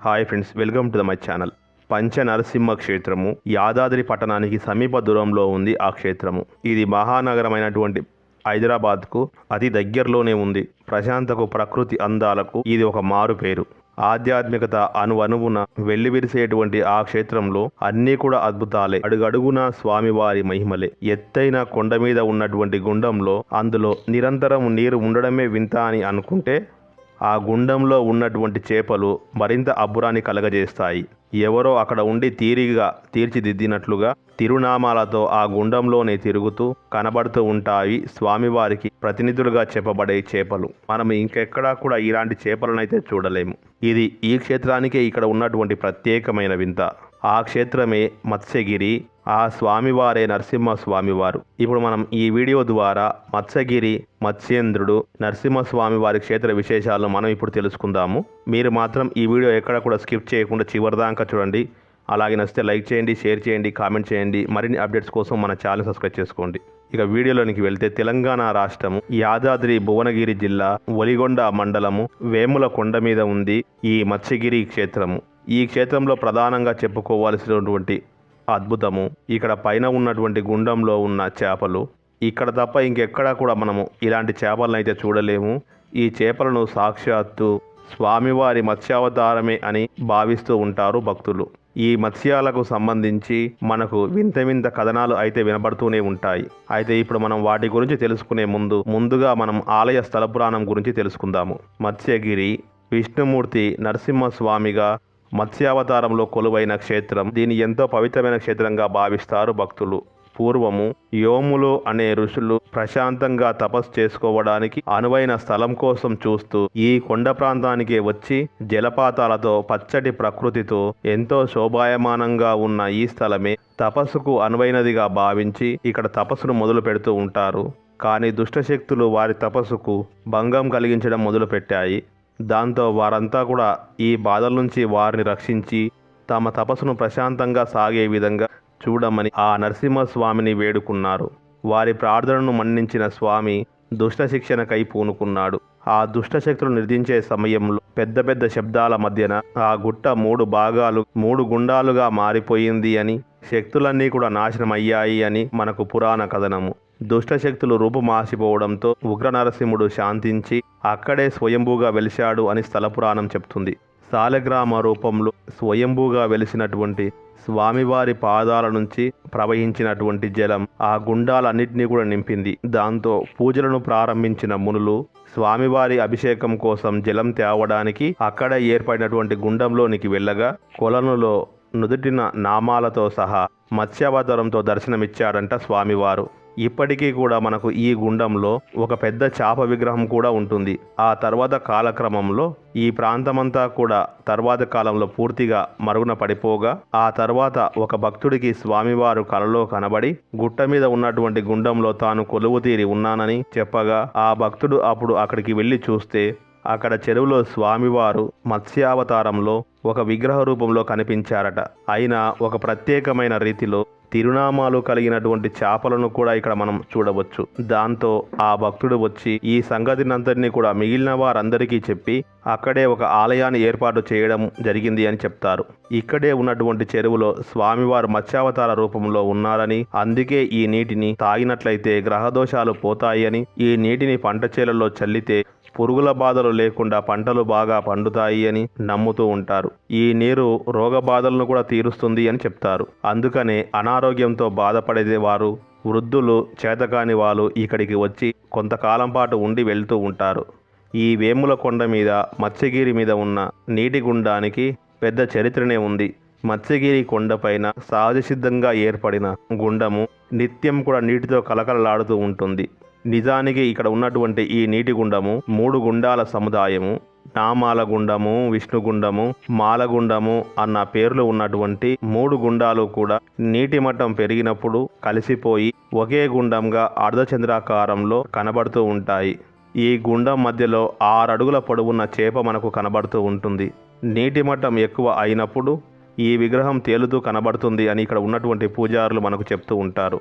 Hi friends welcome to the my channel. Pancha Narasimha క్షేత్రము యాదాద్రి పట్టణానికి సమీప దూరంలో ఉంది ఆ క్షేత్రము. ఇది మహానగరమైనటువంటి హైదరాబాద్కు అతి దగ్గరలోనే ఉంది. ప్రశాంతకు ప్రకృతి అందాలకు ఇది ఒక మారు పేరు. ఆధ్యాత్మికత అను అనువున వెల్లివిరిసేటువంటి ఆ క్షేత్రంలో అన్నీ కూడా అద్భుతాలే. అడుగడుగున స్వామివారి మహిమలే. ఎత్తైన కొండ మీద ఉన్నటువంటి గుండంలో అందులో నిరంతరం నీరు ఉండడమే వింత అని అనుకుంటే ఆ గుండంలో ఉన్నటువంటి చేపలు మరింత అబ్బురాన్ని కలగజేస్తాయి. ఎవరో అక్కడ ఉండి తీరిగా తీర్చిదిద్దినట్లుగా తిరునామాలతో ఆ గుండంలోనే తిరుగుతూ కనబడుతూ ఉంటాయి స్వామివారికి ప్రతినిధులుగా చెప్పబడే చేపలు. మనం ఇంకెక్కడా కూడా ఇలాంటి చేపలనైతే చూడలేము. ఇది ఈ క్షేత్రానికే ఇక్కడ ఉన్నటువంటి ప్రత్యేకమైన వింత. ఆ క్షేత్రమే మత్స్యగిరి ఆ స్వామివారే నరసింహ స్వామివారు ఇప్పుడు మనం ఈ వీడియో ద్వారా మత్స్యగిరి మత్స్యేంద్రుడు నరసింహస్వామి వారి క్షేత్ర విశేషాలను మనం ఇప్పుడు తెలుసుకుందాము. మీరు మాత్రం ఈ వీడియో ఎక్కడ కూడా స్కిప్ చేయకుండా చివరిదాకా చూడండి. అలాగే నచ్చితే లైక్ చేయండి షేర్ చేయండి కామెంట్ చేయండి. మరిన్ని అప్డేట్స్ కోసం మన ఛానల్ సబ్స్క్రైబ్ చేసుకోండి. ఇక వీడియోలోనికి వెళ్తే తెలంగాణ రాష్ట్రము యాదాద్రి భువనగిరి జిల్లా ఒలిగొండ మండలము వేముల కొండ మీద ఉంది ఈ మత్స్యగిరి క్షేత్రము. ఈ క్షేత్రంలో ప్రధానంగా చెప్పుకోవాల్సినటువంటి అద్భుతము. ఇక్కడ పైన ఉన్నటువంటి గుండంలో ఉన్న చేపలు. ఇక్కడ తప్ప ఇంకెక్కడా కూడా మనము ఇలాంటి చేపలను అయితే చూడలేము. ఈ చేపలను సాక్షాత్తు స్వామివారి మత్స్యావతారమే అని భావిస్తూ ఉంటారు భక్తులు. ఈ మత్స్యాలకు సంబంధించి మనకు వింత వింత కథనాలు అయితే వినబడుతూనే ఉంటాయి. అయితే ఇప్పుడు మనం వాటి గురించి తెలుసుకునే ముందు ముందుగా మనం ఆలయ స్థల పురాణం గురించి తెలుసుకుందాము. మత్స్యగిరి విష్ణుమూర్తి నరసింహస్వామిగా మత్స్యావతారంలో కొలువైన క్షేత్రం దీన్ని ఎంతో పవిత్రమైన క్షేత్రంగా భావిస్తారు భక్తులు. పూర్వము యోములు అనే ఋషులు ప్రశాంతంగా తపస్సు చేసుకోవడానికి అనువైన స్థలం కోసం చూస్తూ ఈ కొండ ప్రాంతానికి వచ్చి జలపాతాలతో పచ్చటి ప్రకృతితో ఎంతో శోభాయమానంగా ఉన్న ఈ స్థలమే తపస్సుకు అనువైనదిగా భావించి ఇక్కడ తపస్సును మొదలు పెడుతూ ఉంటారు. కానీ దుష్టశక్తులు వారి తపస్సుకు భంగం కలిగించడం మొదలుపెట్టాయి. దాంతో వారంతా కూడా ఈ బాధల నుంచి వారిని రక్షించి తమ తపస్సును ప్రశాంతంగా సాగే విధంగా చూడమని ఆ నరసింహస్వామిని వేడుకున్నారు. వారి ప్రార్థనను మన్నించిన స్వామి దుష్ట శిక్షణకై పూనుకున్నాడు. ఆ దుష్ట శక్తులు నిర్దించే సమయంలో పెద్ద పెద్ద శబ్దాల మధ్యన ఆ గుట్ట మూడు భాగాలు మూడు గుండాలుగా మారిపోయింది అని శక్తులన్నీ కూడా నాశనమయ్యాయి అని మనకు పురాణ కథనము. దుష్ట శక్తులు రూపుమాసిపోవడంతో ఉగ్ర నరసింహుడు శాంతించి అక్కడే స్వయంభూగా వెలిశాడు అని స్థల పురాణం చెప్తుంది. సాలగ్రామ రూపంలో స్వయంభూగా వెలిసినటువంటి స్వామివారి పాదాల నుంచి ప్రవహించినటువంటి జలం ఆ గుండాలన్నింటినీ కూడా నింపింది. దాంతో పూజలను ప్రారంభించిన మునులు స్వామివారి అభిషేకం కోసం జలం తేవడానికి అక్కడ ఏర్పడినటువంటి గుండంలోనికి వెళ్ళగా కొలనులో నుదుటిన నామాలతో సహా మత్స్యావతారంతో దర్శనమిచ్చాడంట స్వామివారు. ఇప్పటికీ కూడా మనకు ఈ గుండంలో ఒక పెద్ద చాప విగ్రహం కూడా ఉంటుంది. ఆ తర్వాత కాలక్రమంలో ఈ ప్రాంతమంతా కూడా తర్వాత కాలంలో పూర్తిగా మరుగున పడిపోగా ఆ తర్వాత ఒక భక్తుడికి స్వామివారు కలలో కనబడి గుట్ట మీద ఉన్నటువంటి గుండంలో తాను కొలువు తీరి ఉన్నానని చెప్పగా ఆ భక్తుడు అప్పుడు అక్కడికి వెళ్ళి చూస్తే అక్కడ చెరువులో స్వామివారు మత్స్యావతారంలో ఒక విగ్రహ రూపంలో కనిపించారట. అయినా ఒక ప్రత్యేకమైన రీతిలో తిరునామాలు కలిగినటువంటి చేపలను కూడా ఇక్కడ మనం చూడవచ్చు. దాంతో ఆ భక్తుడు వచ్చి ఈ సంగతినంతటినీ కూడా మిగిలిన వారందరికీ చెప్పి అక్కడే ఒక ఆలయాన్ని ఏర్పాటు చేయడం జరిగింది అని చెప్తారు. ఇక్కడే ఉన్నటువంటి చెరువులో స్వామివారు మత్స్యావతార రూపంలో ఉన్నారని అందుకే ఈ నీటిని తాగినట్లయితే గ్రహదోషాలు పోతాయి అని ఈ నీటిని పంట చేలలో చల్లితే పురుగుల బాధలు లేకుండా పంటలు బాగా పండుతాయి అని నమ్ముతూ ఉంటారు. ఈ నీరు రోగ బాధలను కూడా తీరుస్తుంది అని చెప్తారు. అందుకనే అనారోగ్యంతో బాధపడే వారు వృద్ధులు చేతకాని వాళ్ళు ఇక్కడికి వచ్చి కొంతకాలం పాటు ఉండి వెళ్తూ ఉంటారు. ఈ వేముల కొండ మీద మత్స్యగిరి మీద ఉన్న నీటి గుండానికి పెద్ద చరిత్రనే ఉంది. మత్స్యగిరి కొండపైన సహజసిద్ధంగా ఏర్పడిన గుండము నిత్యం కూడా నీటితో కలకలలాడుతూ ఉంటుంది. నిజానికి ఇక్కడ ఉన్నటువంటి ఈ నీటి గుండము మూడు గుండాల సముదాయము నామాల గుండము విష్ణుగుండము మాలగుండము అన్న పేర్లు ఉన్నటువంటి మూడు గుండాలు కూడా నీటి మట్టం పెరిగినప్పుడు కలిసిపోయి ఒకే గుండంగా అర్ధచంద్రాకారంలో కనబడుతూ ఉంటాయి. ఈ గుండం మధ్యలో ఆరు అడుగుల పొడవున్న చేప మనకు కనబడుతూ ఉంటుంది. నీటి మట్టం ఎక్కువ అయినప్పుడు ఈ విగ్రహం తేలుతూ కనబడుతుంది అని ఇక్కడ ఉన్నటువంటి పూజారులు మనకు చెప్తూ ఉంటారు.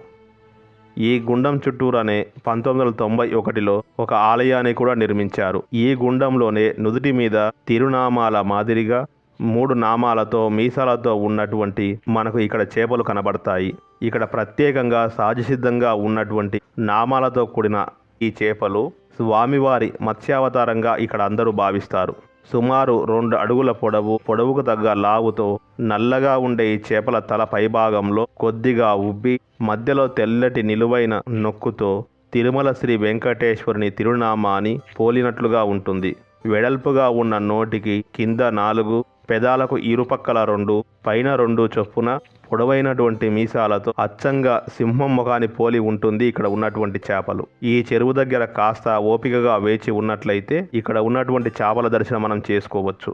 ఈ గుండం చుట్టూరానే పంతొమ్మిది వందల తొంభై ఒకటిలో ఒక ఆలయాన్ని కూడా నిర్మించారు. ఈ గుండంలోనే నుదుటి మీద తిరునామాల మాదిరిగా మూడు నామాలతో మీసాలతో ఉన్నటువంటి మనకు ఇక్కడ చేపలు కనబడతాయి. ఇక్కడ ప్రత్యేకంగా సహజసిద్ధంగా ఉన్నటువంటి నామాలతో కూడిన ఈ చేపలు స్వామివారి మత్స్యావతారంగా ఇక్కడ అందరూ భావిస్తారు. సుమారు రెండు అడుగుల పొడవు పొడవుకు తగ్గ లావుతో నల్లగా ఉండే ఈ చేపల తల పైభాగంలో కొద్దిగా ఉబ్బి మధ్యలో తెల్లటి నిలువైన నొక్కుతో తిరుమల శ్రీ వెంకటేశ్వరుని తిరునామాని పోలినట్లుగా ఉంటుంది. వెడల్పుగా ఉన్న నోటికి కింద నాలుగు పెదాలకు ఇరుపక్కల రెండు పైన రెండు చొప్పున పొడవైనటువంటి మీసాలతో అచ్చంగా సింహం ముఖాన్ని పోలి ఉంటుంది ఇక్కడ ఉన్నటువంటి చేపలు. ఈ చెరువు దగ్గర కాస్త ఓపికగా వేచి ఉన్నట్లయితే ఇక్కడ ఉన్నటువంటి చేపల దర్శనం మనం చేసుకోవచ్చు.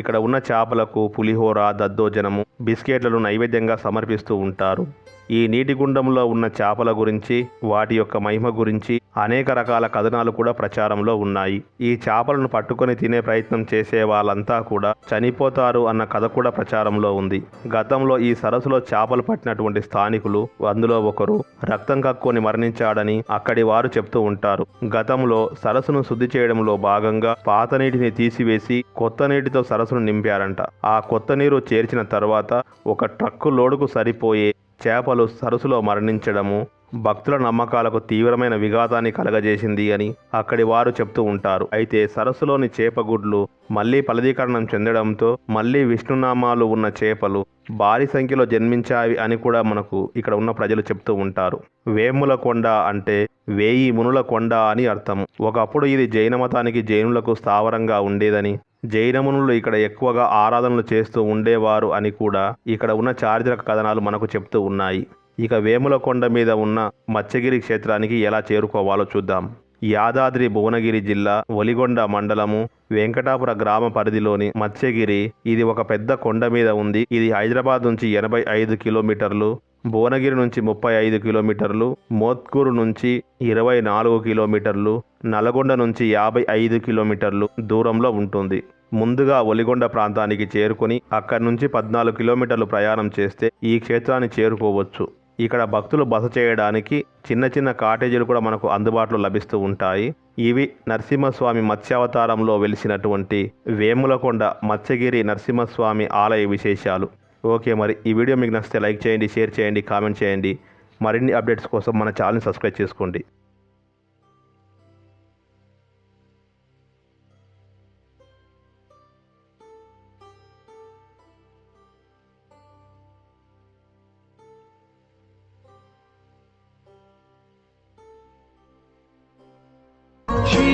ఇక్కడ ఉన్న చేపలకు పులిహోర దద్దోజనము బిస్కెట్లను నైవేద్యంగా సమర్పిస్తూ ఉంటారు. ఈ నీటి గుండంలో ఉన్న చేపల గురించి వాటి యొక్క మహిమ గురించి అనేక రకాల కథనాలు కూడా ప్రచారంలో ఉన్నాయి. ఈ చేపలను పట్టుకొని తినే ప్రయత్నం చేసే వాళ్ళంతా కూడా చనిపోతారు అన్న కథ కూడా ప్రచారంలో ఉంది. గతంలో ఈ సరస్సులో చేపలు పట్టినటువంటి స్థానికులు అందులో ఒకరు రక్తం కక్కుని మరణించాడని అక్కడి వారు చెప్తూ ఉంటారు. గతంలో సరస్సును శుద్ధి చేయడంలో భాగంగా పాత నీటిని తీసివేసి కొత్త నీటితో సరస్సును నింపారంట. ఆ కొత్త నీరు చేర్చిన తర్వాత ఒక ట్రక్కు లోడుకు సరిపోయే చేపలు సరస్సులో మరణించడము భక్తుల నమ్మకాలకు తీవ్రమైన విఘాతాన్ని కలగజేసింది అని అక్కడి వారు చెప్తూ ఉంటారు. అయితే సరస్సులోని చేపగుడ్లు మళ్ళీ ఫలదీకరణం చెందడంతో మళ్ళీ విష్ణునామాలు ఉన్న చేపలు భారీ సంఖ్యలో జన్మించాయి అని కూడా మనకు ఇక్కడ ఉన్న ప్రజలు చెప్తూ ఉంటారు. వేముల కొండ అంటే వేయి మునుల కొండ అని అర్థం. ఒకప్పుడు ఇది జైన మతానికి జైనులకు స్థావరంగా ఉండేదని జైనమునులు ఇక్కడ ఎక్కువగా ఆరాధనలు చేస్తూ ఉండేవారు అని కూడా ఇక్కడ ఉన్న చారిత్రక కథనాలు మనకు చెప్తూ ఉన్నాయి. ఇక వేముల కొండ మీద ఉన్న మత్స్యగిరి క్షేత్రానికి ఎలా చేరుకోవాలో చూద్దాం. యాదాద్రి భువనగిరి జిల్లా ఒలిగొండ మండలము వెంకటాపుర గ్రామ పరిధిలోని మత్స్యగిరి. ఇది ఒక పెద్ద కొండ మీద ఉంది. ఇది హైదరాబాద్ నుంచి ఎనభై ఐదు కిలోమీటర్లు భువనగిరి నుంచి ముప్పై ఐదు కిలోమీటర్లు మోత్కూరు నుంచి ఇరవై నాలుగు కిలోమీటర్లు నల్గొండ నుంచి యాభై ఐదు కిలోమీటర్లు దూరంలో ఉంటుంది. ముందుగా ఒలిగొండ ప్రాంతానికి చేరుకొని అక్కడి నుంచి పద్నాలుగు కిలోమీటర్లు ప్రయాణం చేస్తే ఈ క్షేత్రాన్ని చేరుకోవచ్చు. ఇక్కడ భక్తులు బస చేయడానికి చిన్న చిన్న కాటేజీలు కూడా మనకు అందుబాటులో లభిస్తూ ఉంటాయి. ఇవి నరసింహస్వామి మత్స్యావతారంలో వెలిసినటువంటి వేములకొండ మత్స్యగిరి నరసింహస్వామి ఆలయ విశేషాలు. ఓకే మరి ఈ వీడియో మీకు నచ్చితే లైక్ చేయండి షేర్ చేయండి కామెంట్ చేయండి. మరిన్ని అప్డేట్స్ కోసం మన ఛానల్ని సబ్స్క్రైబ్ చేసుకోండి.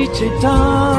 to